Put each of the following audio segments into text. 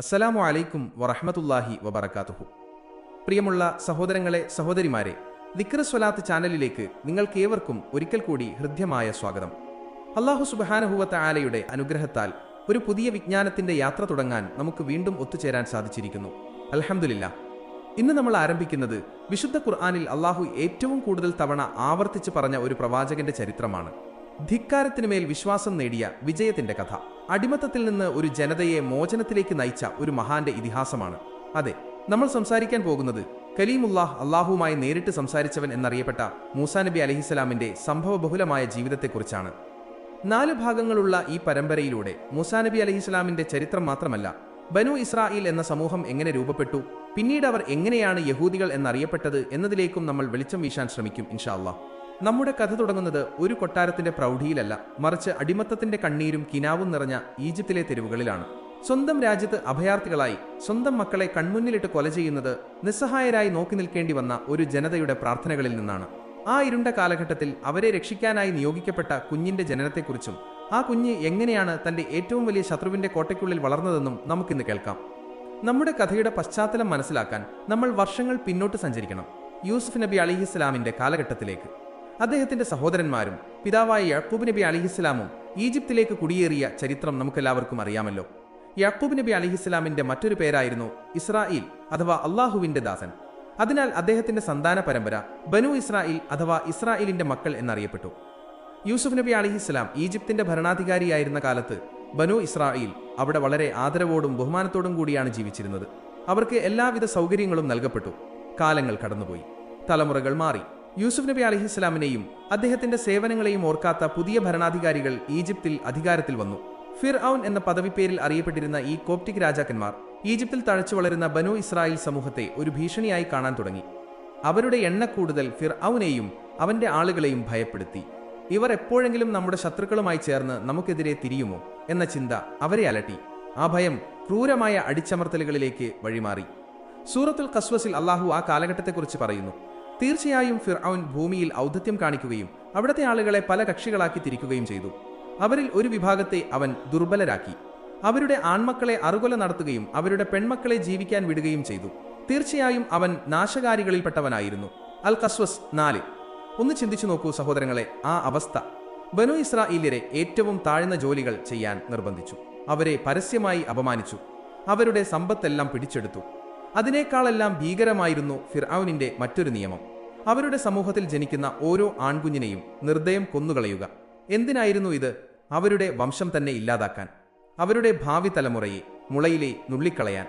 അസ്സലാമു അലൈക്കും വറഹമത്തല്ലാഹി വബർക്കാത്തുഹു പ്രിയമുള്ള സഹോദരങ്ങളെ സഹോദരിമാരെ ദിക്ര സ്വലാത്ത് ചാനലിലേക്ക് നിങ്ങൾക്ക് ഏവർക്കും ഒരിക്കൽ കൂടി ഹൃദ്യമായ സ്വാഗതം. അള്ളാഹു സുബാനഹുവത്ത് ആലയുടെ അനുഗ്രഹത്താൽ ഒരു പുതിയ വിജ്ഞാനത്തിന്റെ യാത്ര തുടങ്ങാൻ നമുക്ക് വീണ്ടും ഒത്തുചേരാൻ സാധിച്ചിരിക്കുന്നു. അലഹമില്ല ഇന്ന് നമ്മൾ ആരംഭിക്കുന്നത് വിശുദ്ധ ഖുർആാനിൽ അള്ളാഹു ഏറ്റവും കൂടുതൽ തവണ ആവർത്തിച്ച് പറഞ്ഞ ഒരു പ്രവാചകന്റെ ചരിത്രമാണ്. ധിക്കാരത്തിനുമേൽ വിശ്വാസം നേടിയ വിജയത്തിന്റെ കഥ. അടിമത്തത്തിൽ നിന്ന് ഒരു ജനതയെ മോചനത്തിലേക്ക് നയിച്ച ഒരു മഹാന്റെ ഇതിഹാസമാണ്. അതെ നമ്മൾ സംസാരിക്കാൻ പോകുന്നത് കലീമുല്ലാഹ് അള്ളാഹുവുമായി നേരിട്ട് സംസാരിച്ചവൻ എന്നറിയപ്പെട്ട മൂസാ നബി അലഹിസ്സലാമിന്റെ സംഭവബഹുലമായ ജീവിതത്തെക്കുറിച്ചാണ്. നാല് ഭാഗങ്ങളുള്ള ഈ പരമ്പരയിലൂടെ മൂസാ നബി അലഹിസ്ലാമിന്റെ ചരിത്രം മാത്രമല്ല ബനു ഇസ്രായേൽ എന്ന സമൂഹം എങ്ങനെ രൂപപ്പെട്ടു പിന്നീട് അവർ എങ്ങനെയാണ് യഹൂദികൾ എന്നറിയപ്പെട്ടത് എന്നതിലേക്കും നമ്മൾ വെളിച്ചം വീശാൻ ശ്രമിക്കും ഇൻഷാ അള്ളാഹ്. നമ്മുടെ കഥ തുടങ്ങുന്നത് ഒരു കൊട്ടാരത്തിന്റെ പ്രൗഢിയിലല്ല മറിച്ച് അടിമത്തത്തിന്റെ കണ്ണീരും കിനാവും നിറഞ്ഞ ഈജിപ്തിലെ തെരുവുകളിലാണ്. സ്വന്തം രാജ്യത്ത് അഭയാർത്ഥികളായി സ്വന്തം മക്കളെ കൺമുന്നിലിട്ട് കൊല ചെയ്യുന്നത് നിസ്സഹായരായി നോക്കി നിൽക്കേണ്ടി വന്ന ഒരു ജനതയുടെ പ്രാർത്ഥനകളിൽ നിന്നാണ്. ആ ഇരുണ്ട കാലഘട്ടത്തിൽ അവരെ രക്ഷിക്കാനായി നിയോഗിക്കപ്പെട്ട കുഞ്ഞിന്റെ ജനനത്തെക്കുറിച്ചും ആ കുഞ്ഞ് എങ്ങനെയാണ് തന്റെ ഏറ്റവും വലിയ ശത്രുവിന്റെ കോട്ടയ്ക്കുള്ളിൽ വളർന്നതെന്നും നമുക്കിന്ന് കേൾക്കാം. നമ്മുടെ കഥയുടെ പശ്ചാത്തലം മനസ്സിലാക്കാൻ നമ്മൾ വർഷങ്ങൾ പിന്നോട്ട് സഞ്ചരിക്കണം. യൂസുഫ് നബി അലിഹിസ്ലാമിന്റെ കാലഘട്ടത്തിലേക്ക്. അദ്ദേഹത്തിന്റെ സഹോദരന്മാരും പിതാവായ യാക്കൂബ് നബി അലിഹിസ്ലാമും ഈജിപ്തിലേക്ക് കുടിയേറിയ ചരിത്രം നമുക്കെല്ലാവർക്കും അറിയാമല്ലോ. യാക്കൂബ് നബി അലിഹിസ്ലാമിന്റെ മറ്റൊരു പേരായിരുന്നു ഇസ്രായേൽ അഥവാ അള്ളാഹുവിന്റെ ദാസൻ. അതിനാൽ അദ്ദേഹത്തിന്റെ സന്താന പരമ്പര ബനു ഇസ്രായേൽ അഥവാ ഇസ്രായേലിന്റെ മക്കൾ എന്നറിയപ്പെട്ടു. യൂസുഫ് നബി അലിഹിസ്ലാം ഈജിപ്തിന്റെ ഭരണാധികാരിയായിരുന്ന കാലത്ത് ബനു ഇസ്രായേൽ അവിടെ വളരെ ആദരവോടും ബഹുമാനത്തോടും കൂടിയാണ് ജീവിച്ചിരുന്നത്. അവർക്ക് എല്ലാവിധ സൗകര്യങ്ങളും നൽകപ്പെട്ടു. കാലങ്ങൾ കടന്നുപോയി. തലമുറകൾ മാറി. യൂസുഫ് നബി അലിഹിസ്ലാമിനെയും അദ്ദേഹത്തിന്റെ സേവനങ്ങളെയും ഓർക്കാത്ത പുതിയ ഭരണാധികാരികൾ ഈജിപ്തിൽ അധികാരത്തിൽ വന്നു. ഫിർ ഔൻ എന്ന പദവിപ്പേരിൽ അറിയപ്പെട്ടിരുന്ന ഈ കോപ്റ്റിക് രാജാക്കന്മാർ ഈജിപ്തിൽ തഴച്ചു വളരുന്ന ബനു ഇസ്രായേൽ സമൂഹത്തെ ഒരു ഭീഷണിയായി കാണാൻ തുടങ്ങി. അവരുടെ എണ്ണക്കൂടുതൽ ഫിർ ഔനെയും അവന്റെ ആളുകളെയും ഭയപ്പെടുത്തി. ഇവർ എപ്പോഴെങ്കിലും നമ്മുടെ ശത്രുക്കളുമായി ചേർന്ന് നമുക്കെതിരെ തിരിയുമോ എന്ന ചിന്ത അവരെ അലട്ടി. ആ ഭയം ക്രൂരമായ അടിച്ചമർത്തലുകളിലേക്ക് വഴിമാറി. സൂറത്തുൽ കസ്വസിൽ അള്ളാഹു ആ കാലഘട്ടത്തെക്കുറിച്ച് പറയുന്നു. തീർച്ചയായും ഫിർഔൻ ഭൂമിയിൽ ഔദ്ധത്യം കാണിക്കുകയും അവിടുത്തെ ആളുകളെ പല കക്ഷികളാക്കി തിരിക്കുകയും ചെയ്തു. അവരിൽ ഒരു വിഭാഗത്തെ അവൻ ദുർബലരാക്കി. അവരുടെ ആൺമക്കളെ അറുകൊല നടത്തുകയും അവരുടെ പെൺമക്കളെ ജീവിക്കാൻ വിടുകയും ചെയ്തു. തീർച്ചയായും അവൻ നാശകാരികളിൽപ്പെട്ടവനായിരുന്നു. അൽ കസ്വസ് നാല്. ഒന്ന് ചിന്തിച്ചു നോക്കൂ സഹോദരങ്ങളെ ആ അവസ്ഥ. ബനു ഇസ്രായേലിയരെ ഏറ്റവും താഴ്ന്ന ജോലികൾ ചെയ്യാൻ നിർബന്ധിച്ചു. അവരെ പരസ്യമായി അപമാനിച്ചു. അവരുടെ സമ്പത്തെല്ലാം പിടിച്ചെടുത്തു. അതിനേക്കാളെല്ലാം ഭീകരമായിരുന്നു ഫിർഔനിന്റെ മറ്റൊരു നിയമം. അവരുടെ സമൂഹത്തിൽ ജനിക്കുന്ന ഓരോ ആൺകുഞ്ഞിനെയും നിർദ്ദയം കൊന്നുകളയുക. എന്തിനായിരുന്നു ഇത്? അവരുടെ വംശം തന്നെ ഇല്ലാതാക്കാൻ. അവരുടെ ഭാവി തലമുറയെ മുളയിലെ നുള്ളിക്കളയാൻ.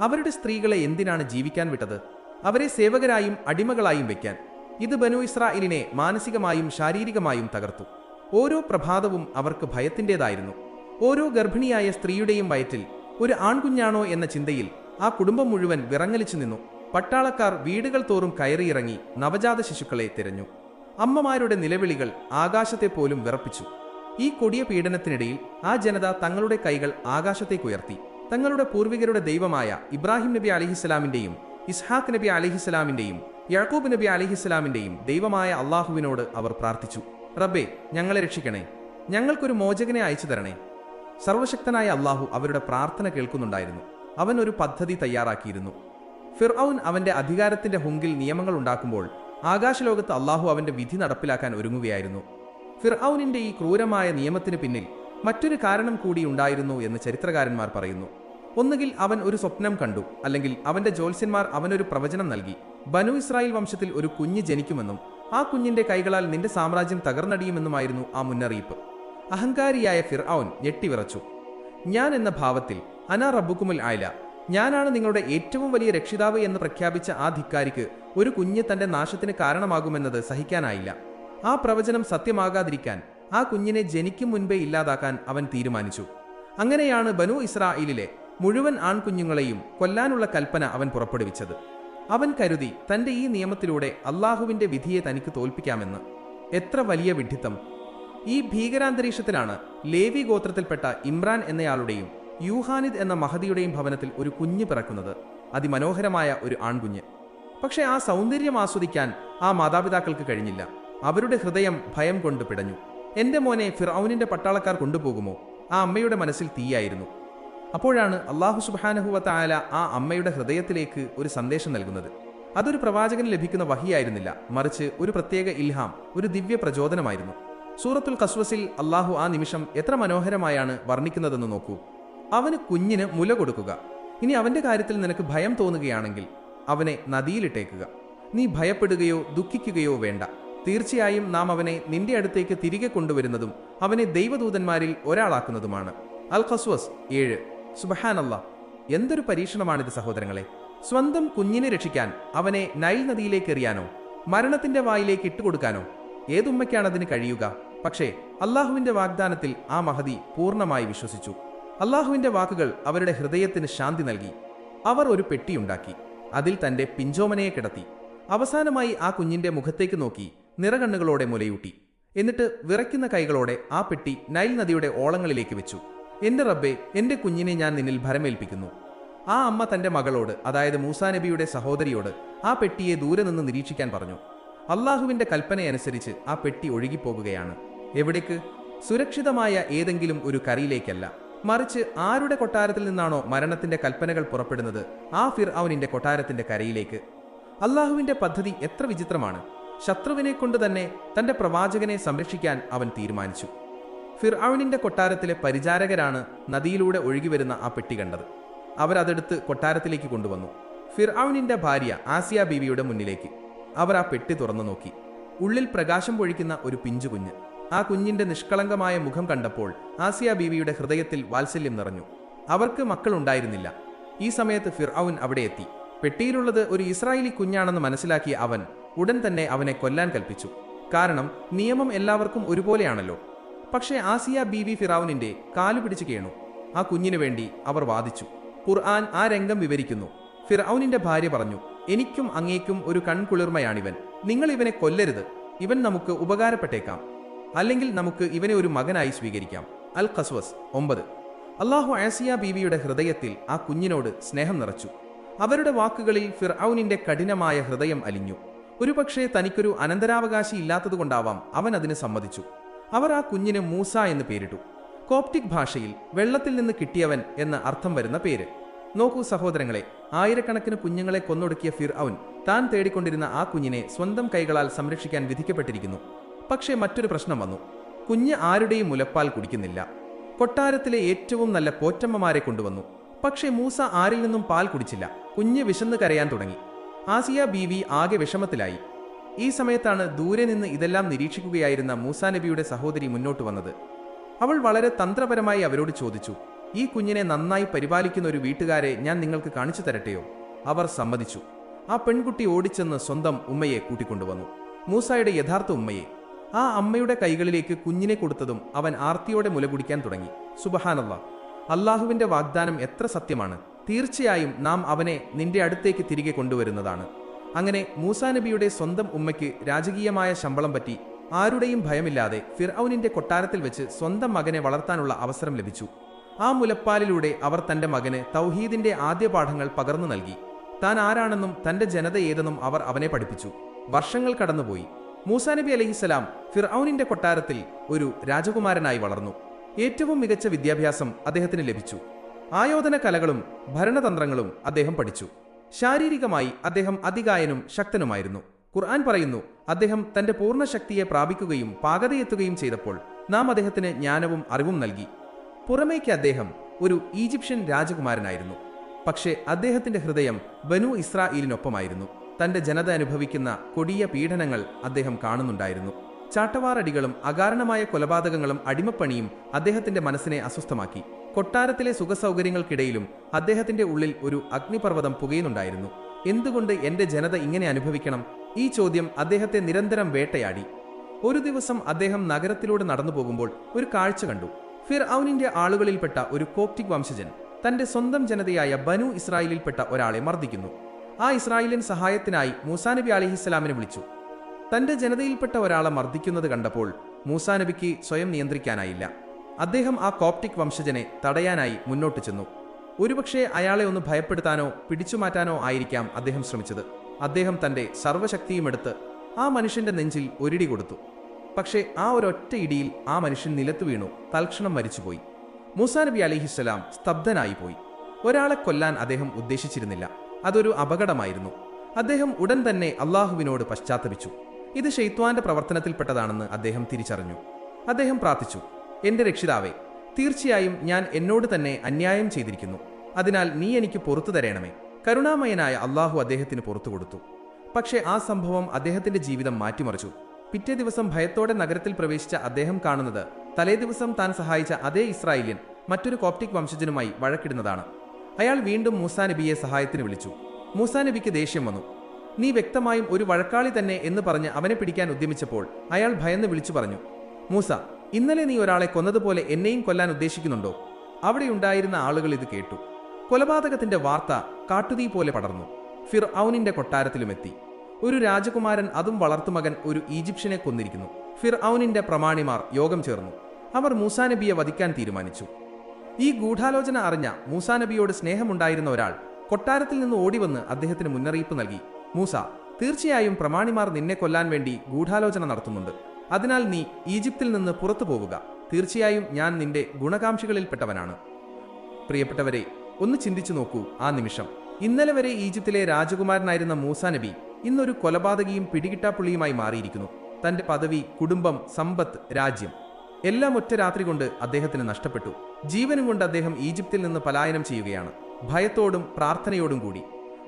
അവരുടെ സ്ത്രീകളെ എന്തിനാണ് ജീവിക്കാൻ വിട്ടത്? അവരെ സേവകരായും അടിമകളായും വയ്ക്കാൻ ഇത് ബനു ഇസ്രായേലിനെ മാനസികമായും ശാരീരികമായും തകർത്തു. ഓരോ പ്രഭാതവും അവർക്ക് ഭയത്തിന്റെതായിരുന്നു. ഓരോ ഗർഭിണിയായ സ്ത്രീയുടെയും വയറ്റിൽ ഒരു ആൺകുഞ്ഞാണോ എന്ന ചിന്തയിൽ ആ കുടുംബം മുഴുവൻ വിറങ്ങലിച്ചു നിന്നു. പട്ടാളക്കാർ വീടുകൾ തോറും കയറിയിറങ്ങി നവജാത ശിശുക്കളെ തിരഞ്ഞു. അമ്മമാരുടെ നിലവിളികൾ ആകാശത്തെ പോലും വിറപ്പിച്ചു. ഈ കൊടിയ പീഡനത്തിനിടയിൽ ആ ജനത തങ്ങളുടെ കൈകൾ ആകാശത്തേക്കുയർത്തി. തങ്ങളുടെ പൂർവികരുടെ ദൈവമായ ഇബ്രാഹിം നബി അലിഹിസ്ലാമിന്റെയും ഇസ്ഹാഖ് നബി അലിഹിസ്ലാമിന്റെയും യാക്കൂബ് നബി അലിഹിസ്ലാമിന്റെയും ദൈവമായ അള്ളാഹുവിനോട് അവർ പ്രാർത്ഥിച്ചു. റബ്ബേ ഞങ്ങളെ രക്ഷിക്കണേ. ഞങ്ങൾക്കൊരു മോചകനെ അയച്ചു തരണേ. സർവശക്തനായ അള്ളാഹു അവരുടെ പ്രാർത്ഥന കേൾക്കുന്നുണ്ടായിരുന്നു. അവൻ ഒരു പദ്ധതി തയ്യാറാക്കിയിരുന്നു. ഫിർഔൻ അവന്റെ അധികാരത്തിന്റെ ഹുങ്കിൽ നിയമങ്ങൾ ഉണ്ടാക്കുമ്പോൾ ആകാശലോകത്ത് അള്ളാഹു അവന്റെ വിധി നടപ്പിലാക്കാൻ ഒരുങ്ങുകയായിരുന്നു. ഫിർഔനിന്റെ ഈ ക്രൂരമായ നിയമത്തിന് പിന്നിൽ മറ്റൊരു കാരണം കൂടി ഉണ്ടായിരുന്നു എന്ന് ചരിത്രകാരന്മാർ പറയുന്നു. ഒന്നുകിൽ അവൻ ഒരു സ്വപ്നം കണ്ടു അല്ലെങ്കിൽ അവന്റെ ജോത്സ്യന്മാർ അവനൊരു പ്രവചനം നൽകി. ബനു ഇസ്രായേൽ വംശത്തിൽ ഒരു കുഞ്ഞ് ജനിക്കുമെന്നും ആ കുഞ്ഞിന്റെ കൈകളാൽ നിന്റെ സാമ്രാജ്യം തകർന്നടിയുമെന്നുമായിരുന്നു ആ മുന്നറിയിപ്പ്. അഹങ്കാരിയായ ഫിർഔൻ ഞെട്ടിവിറച്ചു. ഞാൻ എന്ന ഭാവത്തിൽ അനാ റബ്ബുക്കുമുൽ ആയില. ഞാനാണ് നിങ്ങളുടെ ഏറ്റവും വലിയ രക്ഷിതാവ് എന്ന് പ്രഖ്യാപിച്ച ആ ധിക്കാരിക്ക് ഒരു കുഞ്ഞ് തന്റെ നാശത്തിന് കാരണമാകുമെന്നത് സഹിക്കാനായില്ല. ആ പ്രവചനം സത്യമാകാതിരിക്കാൻ ആ കുഞ്ഞിനെ ജനിക്കും മുൻപേ ഇല്ലാതാക്കാൻ അവൻ തീരുമാനിച്ചു. അങ്ങനെയാണ് ബനു ഇസ്രായേലിലെ മുഴുവൻ ആൺകുഞ്ഞുങ്ങളെയും കൊല്ലാനുള്ള കൽപ്പന അവൻ പുറപ്പെടുവിച്ചത്. അവൻ കരുതി തന്റെ ഈ നിയമത്തിലൂടെ അള്ളാഹുവിന്റെ വിധിയെ തനിക്ക് തോൽപ്പിക്കാമെന്ന്. എത്ര വലിയ വിഡ്ഢിത്തം. ഈ ഭീകരാന്തരീക്ഷത്തിലാണ് ലേവി ഗോത്രത്തിൽപ്പെട്ട ഇമ്രാൻ എന്നയാളുടെയും യൂഹാനിദ് എന്ന മഹതിയുടെയും ഭവനത്തിൽ ഒരു കുഞ്ഞ് പിറക്കുന്നത്. അതിമനോഹരമായ ഒരു ആൺകുഞ്ഞ്. പക്ഷേ ആ സൗന്ദര്യം ആസ്വദിക്കാൻ ആ മാതാപിതാക്കൾക്ക് കഴിഞ്ഞില്ല. അവരുടെ ഹൃദയം ഭയം കൊണ്ട് പിടഞ്ഞു. എന്റെ മോനെ ഫിറൌനിന്റെ പട്ടാളക്കാർ കൊണ്ടുപോകുമോ? ആ അമ്മയുടെ മനസ്സിൽ തീയായിരുന്നു. അപ്പോഴാണ് അള്ളാഹു സുബാനഹുവത്ത ആല ആ അമ്മയുടെ ഹൃദയത്തിലേക്ക് ഒരു സന്ദേശം നൽകുന്നത്. അതൊരു പ്രവാചകന് ലഭിക്കുന്ന വഹിയായിരുന്നില്ല. മറിച്ച് ഒരു പ്രത്യേക ഇൽഹാം ഒരു ദിവ്യ പ്രചോദനമായിരുന്നു. സൂറത്തുൽ കസ്വസിൽ അള്ളാഹു ആ നിമിഷം എത്ര മനോഹരമായാണ് വർണിക്കുന്നതെന്ന് നോക്കൂ. അവന് കുഞ്ഞിന് മുല കൊടുക്കുക. ഇനി അവന്റെ കാര്യത്തിൽ നിനക്ക് ഭയം തോന്നുകയാണെങ്കിൽ അവനെ നദിയിലിട്ടേക്കുക. നീ ഭയപ്പെടുകയോ ദുഃഖിക്കുകയോ വേണ്ട. തീർച്ചയായും നാം അവനെ നിന്റെ അടുത്തേക്ക് തിരികെ കൊണ്ടുവരുന്നതും അവനെ ദൈവദൂതന്മാരിൽ ഒരാളാക്കുന്നതുമാണ്. അൽ ഖസ്വസ് ഏഴ്. സുബഹാനല്ല എന്തൊരു പരീക്ഷണമാണിത് സഹോദരങ്ങളെ. സ്വന്തം കുഞ്ഞിനെ രക്ഷിക്കാൻ അവനെ നൈൽ നദിയിലേക്ക് എറിയാനോ മരണത്തിന്റെ വായിലേക്ക് ഇട്ടുകൊടുക്കാനോ ഏതുമ്മയ്ക്കാണതിന് കഴിയുക? പക്ഷേ അള്ളാഹുവിന്റെ വാഗ്ദാനത്തിൽ ആ മഹതി പൂർണമായി വിശ്വസിച്ചു. അള്ളാഹുവിന്റെ വാക്കുകൾ അവരുടെ ഹൃദയത്തിന് ശാന്തി നൽകി. അവർ ഒരു പെട്ടിയുണ്ടാക്കി അതിൽ തന്റെ പിഞ്ചോമനയെ കിടത്തി. അവസാനമായി ആ കുഞ്ഞിന്റെ മുഖത്തേക്ക് നോക്കി നിറകണ്ണുകളോടെ മുലയൂട്ടി. എന്നിട്ട് വിറയ്ക്കുന്ന കൈകളോടെ ആ പെട്ടി നൈൽ നദിയുടെ ഓളങ്ങളിലേക്ക് വെച്ചു. എന്റെ റബ്ബെ എന്റെ കുഞ്ഞിനെ ഞാൻ നിന്നിൽ ഭരമേൽപ്പിക്കുന്നു. ആ അമ്മ തന്റെ മകളോട് അതായത് മൂസാ നബിയുടെ സഹോദരിയോട് ആ പെട്ടിയെ ദൂരെ നിന്ന് നിരീക്ഷിക്കാൻ പറഞ്ഞു. അള്ളാഹുവിന്റെ കൽപ്പനയനുസരിച്ച് ആ പെട്ടി ഒഴുകിപ്പോകുകയാണ്. എവിടേക്ക്? സുരക്ഷിതമായ ഏതെങ്കിലും ഒരു കരയിലേക്കല്ല. മറിച്ച് ആരുടെ കൊട്ടാരത്തിൽ നിന്നാണോ മരണത്തിന്റെ കൽപ്പനകൾ പുറപ്പെടുന്നത്? ആ ഫിർ അവനിന്റെ കൊട്ടാരത്തിന്റെ കരയിലേക്ക്. അള്ളാഹുവിന്റെ പദ്ധതി എത്ര വിചിത്രമാണ്. ശത്രുവിനെ കൊണ്ട് തന്നെ തന്റെ പ്രവാചകനെ സംരക്ഷിക്കാൻ അവൻ തീരുമാനിച്ചു. ഫിർ അവനിന്റെ കൊട്ടാരത്തിലെ പരിചാരകരാണ് നദിയിലൂടെ ഒഴുകിവരുന്ന ആ പെട്ടി കണ്ടത്. അവരതെടുത്ത് കൊട്ടാരത്തിലേക്ക് കൊണ്ടുവന്നു. ഫിർ അവനിന്റെ ഭാര്യ ആസിയ ബീവിയുടെ മുന്നിലേക്ക്. അവർ ആ പെട്ടി തുറന്നു നോക്കി. ഉള്ളിൽ പ്രകാശം പൊഴിക്കുന്ന ഒരു പിഞ്ചു കുഞ്ഞ് ആ കുഞ്ഞിന്റെ നിഷ്കളങ്കമായ മുഖം കണ്ടപ്പോൾ ആസിയ ബീവിയുടെ ഹൃദയത്തിൽ വാത്സല്യം നിറഞ്ഞു. അവർക്ക് മക്കളുണ്ടായിരുന്നില്ല ഈ സമയത്ത് ഫിർഔൻ അവിടെ എത്തി. പെട്ടിയിലുള്ളത് ഒരു ഇസ്രായേലി കുഞ്ഞാണെന്ന് മനസ്സിലാക്കിയ അവൻ ഉടൻ തന്നെ അവനെ കൊല്ലാൻ കൽപ്പിച്ചു. കാരണം നിയമം എല്ലാവർക്കും ഒരുപോലെയാണല്ലോ. പക്ഷേ ആസിയ ബീവി ഫിറാവുനിന്റെ കാലു പിടിച്ചു കേണു. ആ കുഞ്ഞിനു വേണ്ടി അവർ വാദിച്ചു. ഖുർആൻ ആ രംഗം വിവരിക്കുന്നു. ഫിറൌനിന്റെ ഭാര്യ പറഞ്ഞു എനിക്കും അങ്ങേക്കും ഒരു കൺകുളിർമയാണിവൻ. നിങ്ങൾ ഇവനെ കൊല്ലരുത്. ഇവൻ നമുക്ക് ഉപകാരപ്പെട്ടേക്കാം. അല്ലെങ്കിൽ നമുക്ക് ഇവനെ ഒരു മകനായി സ്വീകരിക്കാം. അൽ ഖസ്വസ് ഒമ്പത്. അള്ളാഹു ആസിയ ബീവിയുടെ ഹൃദയത്തിൽ ആ കുഞ്ഞിനോട് സ്നേഹം നിറച്ചു. അവരുടെ വാക്കുകളിൽ ഫിർഔനിന്റെ കഠിനമായ ഹൃദയം അലിഞ്ഞു. ഒരുപക്ഷെ തനിക്കൊരു അനന്തരാവകാശി ഇല്ലാത്തതുകൊണ്ടാവാം അവൻ അതിന് സമ്മതിച്ചു. അവർ ആ കുഞ്ഞിന് മൂസ എന്ന് പേരിട്ടു. കോപ്റ്റിക് ഭാഷയിൽ വെള്ളത്തിൽ നിന്ന് കിട്ടിയവൻ എന്ന് അർത്ഥം വരുന്ന പേര്. നോക്കൂ സഹോദരങ്ങളെ ആയിരക്കണക്കിന് കുഞ്ഞുങ്ങളെ കൊന്നൊടുക്കിയ ഫിർ താൻ തേടിക്കൊണ്ടിരുന്ന ആ കുഞ്ഞിനെ സ്വന്തം കൈകളാൽ സംരക്ഷിക്കാൻ വിധിക്കപ്പെട്ടിരിക്കുന്നു. പക്ഷേ മറ്റൊരു പ്രശ്നം വന്നു. കുഞ്ഞ് ആരുടെയും മുലപ്പാൽ കുടിക്കുന്നില്ല. കൊട്ടാരത്തിലെ ഏറ്റവും നല്ല പോറ്റമ്മമാരെ കൊണ്ടുവന്നു. പക്ഷേ മൂസ ആരിൽ നിന്നും പാൽ കുടിച്ചില്ല. കുഞ്ഞ് വിശന്ന് കരയാൻ തുടങ്ങി. ആസിയ ബീവി ആകെ വിഷമത്തിലായി. ഈ സമയത്താണ് ദൂരെ നിന്ന് ഇതെല്ലാം നിരീക്ഷിക്കുകയായിരുന്ന മൂസാ നബിയുടെ സഹോദരി മുന്നോട്ട് വന്നത്. അവൾ വളരെ തന്ത്രപരമായി അവരോട് ചോദിച്ചു ഈ കുഞ്ഞിനെ നന്നായി പരിപാലിക്കുന്ന ഒരു വീട്ടുകാരെ ഞാൻ നിങ്ങൾക്ക് കാണിച്ചു തരട്ടെയോ? അവർ സമ്മതിച്ചു. ആ പെൺകുട്ടി ഓടിച്ചെന്ന് സ്വന്തം ഉമ്മയെ കൂട്ടിക്കൊണ്ടുവന്നു. മൂസായുടെ യഥാർത്ഥ ഉമ്മയെ ആ അമ്മയുടെ കൈകളിലേക്ക് കുഞ്ഞിനെ കൊടുത്തതും അവൻ ആർത്തിയോടെ മുലകുടിക്കാൻ തുടങ്ങി. സുബഹാനല്ല. അള്ളാഹുവിന്റെ വാഗ്ദാനം എത്ര സത്യമാണ്. തീർച്ചയായും നാം അവനെ നിന്റെ അടുത്തേക്ക് തിരികെ കൊണ്ടുവരുന്നതാണ്. അങ്ങനെ മൂസാ നബിയുടെ സ്വന്തം ഉമ്മയ്ക്ക് രാജകീയമായ ശമ്പളം പറ്റി ആരുടെയും ഭയമില്ലാതെ ഫിർഔനിന്റെ കൊട്ടാരത്തിൽ വെച്ച് സ്വന്തം മകനെ വളർത്താനുള്ള അവസരം ലഭിച്ചു. ആ മുലപ്പാലിലൂടെ അവർ തന്റെ മകന് തൗഹീദിന്റെ ആദ്യ പാഠങ്ങൾ പകർന്നു നൽകി. താൻ ആരാണെന്നും തന്റെ ജനത ഏതെന്നും അവർ അവനെ പഠിപ്പിച്ചു. വർഷങ്ങൾ കടന്നുപോയി. മൂസാ നബി അലഹിസലാം ഫിർഔനിന്റെ കൊട്ടാരത്തിൽ ഒരു രാജകുമാരനായി വളർന്നു. ഏറ്റവും മികച്ച വിദ്യാഭ്യാസം അദ്ദേഹത്തിന് ലഭിച്ചു. ആയോധന കലകളും ഭരണതന്ത്രങ്ങളും അദ്ദേഹം പഠിച്ചു. ശാരീരികമായി അദ്ദേഹം അതികായനും ശക്തനുമായിരുന്നു. ഖുർആൻ പറയുന്നു അദ്ദേഹം തന്റെ പൂർണ ശക്തിയെ പ്രാപിക്കുകയും പാകതയെത്തുകയും ചെയ്തപ്പോൾ നാം അദ്ദേഹത്തിന് ജ്ഞാനവും അറിവും നൽകി. പുറമേക്ക് അദ്ദേഹം ഒരു ഈജിപ്ഷ്യൻ രാജകുമാരനായിരുന്നു. പക്ഷേ അദ്ദേഹത്തിന്റെ ഹൃദയം ബനു ഇസ്രായേലിനൊപ്പമായിരുന്നു. തന്റെ ജനത അനുഭവിക്കുന്ന കൊടിയ പീഡനങ്ങൾ അദ്ദേഹം കാണുന്നുണ്ടായിരുന്നു. ചാട്ടവാറടികളും അകാരണമായ കൊലപാതകങ്ങളും അടിമപ്പണിയും അദ്ദേഹത്തിന്റെ മനസ്സിനെ അസ്വസ്ഥമാക്കി. കൊട്ടാരത്തിലെ സുഖസൗകര്യങ്ങൾക്കിടയിലും അദ്ദേഹത്തിന്റെ ഉള്ളിൽ ഒരു അഗ്നിപർവതം പുകയുന്നുണ്ടായിരുന്നു. എന്തുകൊണ്ട് എന്റെ ജനത ഇങ്ങനെ അനുഭവിക്കണം? ഈ ചോദ്യം അദ്ദേഹത്തെ നിരന്തരം വേട്ടയാടി. ഒരു ദിവസം അദ്ദേഹം നഗരത്തിലൂടെ നടന്നു പോകുമ്പോൾ ഒരു കാഴ്ച കണ്ടു. ഫിർ ഔനിന്റെ ആളുകളിൽപ്പെട്ട ഒരു കോപ്റ്റിക് വംശജൻ തന്റെ സ്വന്തം ജനതയായ ബനു ഇസ്രായേലിൽപ്പെട്ട ഒരാളെ മർദ്ദിക്കുന്നു. ആ ഇസ്രായേലിൻ സഹായത്തിനായി മൂസാ നബി അലിഹിസ്സലാമിനെ വിളിച്ചു. തന്റെ ജനതയിൽപ്പെട്ട ഒരാളെ മർദ്ദിക്കുന്നത് കണ്ടപ്പോൾ മൂസാ നബിക്ക് സ്വയം നിയന്ത്രിക്കാനായില്ല. അദ്ദേഹം ആ കോപ്റ്റിക് വംശജനെ തടയാനായി മുന്നോട്ട് ചെന്നു. ഒരുപക്ഷെ അയാളെ ഒന്ന് ഭയപ്പെടുത്താനോ പിടിച്ചുമാറ്റാനോ ആയിരിക്കാം അദ്ദേഹം ശ്രമിച്ചത്. അദ്ദേഹം തന്റെ സർവശക്തിയും എടുത്ത് ആ മനുഷ്യന്റെ നെഞ്ചിൽ ഒരിടി കൊടുത്തു. പക്ഷേ ആ ഒരൊറ്റ ഇടിയിൽ ആ മനുഷ്യൻ നിലത്ത് വീണു തൽക്ഷണം മരിച്ചുപോയി. മൂസാ നബി അലിഹിസ്സലാം സ്തബ്ധനായി പോയി. ഒരാളെ കൊല്ലാൻ അദ്ദേഹം ഉദ്ദേശിച്ചിരുന്നില്ല. അതൊരു അപകടമായിരുന്നു. അദ്ദേഹം ഉടൻ തന്നെ അള്ളാഹുവിനോട് പശ്ചാത്തപിച്ചു. ഇത് ഷെയ്ത്വാന്റെ പ്രവർത്തനത്തിൽപ്പെട്ടതാണെന്ന് അദ്ദേഹം തിരിച്ചറിഞ്ഞു. അദ്ദേഹം പ്രാർത്ഥിച്ചു എന്റെ രക്ഷിതാവേ തീർച്ചയായും ഞാൻ എന്നോട് തന്നെ അന്യായം ചെയ്തിരിക്കുന്നു. അതിനാൽ നീ എനിക്ക് പുറത്തു തരേണമേ. കരുണാമയനായ അള്ളാഹു അദ്ദേഹത്തിന് പുറത്തു കൊടുത്തു. പക്ഷേ ആ സംഭവം അദ്ദേഹത്തിന്റെ ജീവിതം മാറ്റിമറിച്ചു. പിറ്റേ ദിവസം ഭയത്തോടെ നഗരത്തിൽ പ്രവേശിച്ച അദ്ദേഹം കാണുന്നത് തലേദിവസം താൻ സഹായിച്ച അതേ ഇസ്രായേലിയൻ മറ്റൊരു കോപ്റ്റിക് വംശജനുമായി വഴക്കിടുന്നതാണ്. അയാൾ വീണ്ടും മൂസാ നബിയെ സഹായത്തിന് വിളിച്ചു. മൂസാ നബിക്ക് ദേഷ്യം വന്നു. നീ വ്യക്തമായും ഒരു വഴക്കാളി തന്നെ എന്ന് പറഞ്ഞ് അവനെ പിടിക്കാൻ ഉദ്യമിച്ചപ്പോൾ അയാൾ ഭയന്ന് വിളിച്ചു പറഞ്ഞു മൂസ ഇന്നലെ നീ ഒരാളെ കൊന്നതുപോലെ എന്നെയും കൊല്ലാൻ ഉദ്ദേശിക്കുന്നുണ്ടോ? അവിടെ ഉണ്ടായിരുന്ന ആളുകൾ ഇത് കേട്ടു. കൊലപാതകത്തിന്റെ വാർത്ത കാട്ടുതീ പോലെ പടർന്നു. ഫിർ ഔനിന്റെ കൊട്ടാരത്തിലുമെത്തി. ഒരു രാജകുമാരൻ അതും വളർത്തുമകൻ ഒരു ഈജിപ്ഷ്യനെ കൊന്നിരിക്കുന്നു. ഫിർ ഔനിന്റെ പ്രമാണിമാർ യോഗം ചേർന്നു. അവർ മൂസാ നബിയെ വധിക്കാൻ തീരുമാനിച്ചു. ഈ ഗൂഢാലോചന അറിഞ്ഞ മൂസാ നബിയോട് സ്നേഹമുണ്ടായിരുന്ന ഒരാൾ കൊട്ടാരത്തിൽ നിന്ന് ഓടിവന്ന് അദ്ദേഹത്തിന് മുന്നറിയിപ്പ് നൽകി. മൂസ തീർച്ചയായും പ്രമാണിമാർ നിന്നെ കൊല്ലാൻ വേണ്ടി ഗൂഢാലോചന നടത്തുന്നുണ്ട്. അതിനാൽ നീ ഈജിപ്തിൽ നിന്ന് പുറത്തു പോവുക. തീർച്ചയായും ഞാൻ നിന്റെ ഗുണകാംക്ഷികളിൽപ്പെട്ടവനാണ്. പ്രിയപ്പെട്ടവരെ ഒന്ന് ചിന്തിച്ചു നോക്കൂ ആ നിമിഷം. ഇന്നലെ വരെ ഈജിപ്തിലെ രാജകുമാരനായിരുന്ന മൂസാ നബി ഇന്നൊരു കൊലപാതകിയും പിടികിട്ടാപ്പുള്ളിയുമായി മാറിയിരിക്കുന്നു. തന്റെ പദവി കുടുംബം സമ്പത്ത് രാജ്യം എല്ലാം ഒറ്റ രാത്രി കൊണ്ട് അദ്ദേഹത്തിന് നഷ്ടപ്പെട്ടു. ജീവനും കൊണ്ട് അദ്ദേഹം ഈജിപ്തിൽ നിന്ന് പലായനം ചെയ്യുകയാണ്. ഭയത്തോടും പ്രാർത്ഥനയോടും കൂടി.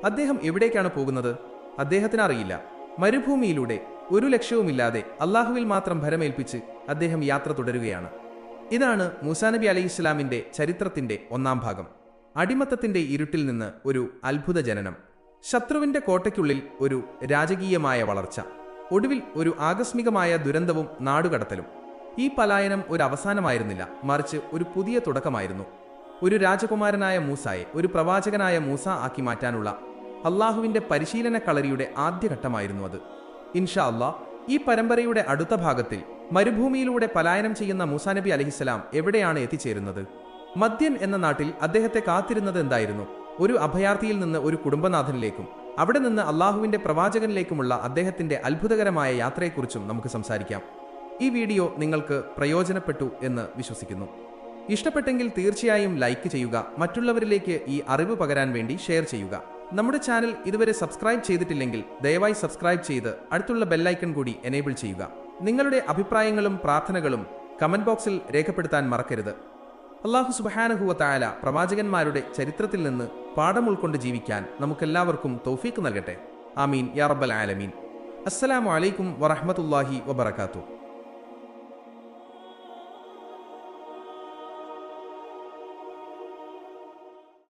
അദ്ദേഹം എവിടേക്കാണ് പോകുന്നത്? അദ്ദേഹത്തിന് അറിയില്ല മരുഭൂമിയിലൂടെ ഒരു ലക്ഷ്യവുമില്ലാതെ അള്ളാഹുവിൽ മാത്രം ഭരമേൽപ്പിച്ച് അദ്ദേഹം യാത്ര തുടരുകയാണ്. ഇതാണ് മൂസാനബി നബി അലൈഹി ഇസ്ലാമിന്റെ ചരിത്രത്തിന്റെ ഒന്നാം ഭാഗം. അടിമത്തത്തിന്റെ ഇരുട്ടിൽ നിന്ന് ഒരു അത്ഭുത ജനനം. ശത്രുവിന്റെ കോട്ടയ്ക്കുള്ളിൽ ഒരു രാജകീയമായ വളർച്ച. ഒടുവിൽ ഒരു ആകസ്മികമായ ദുരന്തവും നാടുകടത്തലും. ഈ പലായനം ഒരു അവസാനമായിരുന്നില്ല. മറിച്ച് ഒരു പുതിയ തുടക്കമായിരുന്നു. ഒരു രാജകുമാരനായ മൂസായെ ഒരു പ്രവാചകനായ മൂസ ആക്കി മാറ്റാനുള്ള അള്ളാഹുവിന്റെ പരിശീലന കളരിയുടെ ആദ്യഘട്ടമായിരുന്നു അത്. ഇൻഷാ അള്ളാഹ് ഈ പരമ്പരയുടെ അടുത്ത ഭാഗത്തിൽ മരുഭൂമിയിലൂടെ പലായനം ചെയ്യുന്ന മൂസാ നബി അലഹിസ്സലാം എവിടെയാണ് എത്തിച്ചേരുന്നത്? മദ്യൻ എന്ന നാട്ടിൽ അദ്ദേഹത്തെ കാത്തിരുന്നത് എന്തായിരുന്നു? ഒരു അഭയാർത്ഥിയിൽ നിന്ന് ഒരു കുടുംബനാഥനിലേക്കും അവിടെ നിന്ന് അള്ളാഹുവിന്റെ പ്രവാചകനിലേക്കുമുള്ള അദ്ദേഹത്തിന്റെ അത്ഭുതകരമായ യാത്രയെക്കുറിച്ചും നമുക്ക് സംസാരിക്കാം. ഈ വീഡിയോ നിങ്ങൾക്ക് പ്രയോജനപ്പെട്ടു എന്ന് വിശ്വസിക്കുന്നു. ഇഷ്ടപ്പെട്ടെങ്കിൽ തീർച്ചയായും ലൈക്ക് ചെയ്യുക മറ്റുള്ളവരിലേക്ക് ഈ അറിവ് പകരാൻ വേണ്ടി ഷെയർ ചെയ്യുക. നമ്മുടെ ചാനൽ ഇതുവരെ സബ്സ്ക്രൈബ് ചെയ്തിട്ടില്ലെങ്കിൽ ദയവായി സബ്സ്ക്രൈബ് ചെയ്ത് അടുത്തുള്ള ബെല്ലൈക്കൺ കൂടി എനേബിൾ ചെയ്യുക. നിങ്ങളുടെ അഭിപ്രായങ്ങളും പ്രാർത്ഥനകളും കമന്റ് ബോക്സിൽ രേഖപ്പെടുത്താൻ മറക്കരുത്. അള്ളാഹു സുബഹാനഹുവ പ്രവാചകന്മാരുടെ ചരിത്രത്തിൽ നിന്ന് പാഠം ഉൾക്കൊണ്ട് ജീവിക്കാൻ നമുക്കെല്ലാവർക്കും തൗഫീക്ക് നൽകട്ടെ. ആമീൻ. യാ റബ്ബൽ ആലമീൻ. അസ്സലാമു അലൈക്കും വറഹ്മത്തുള്ളാഹി വബറകാതുഹു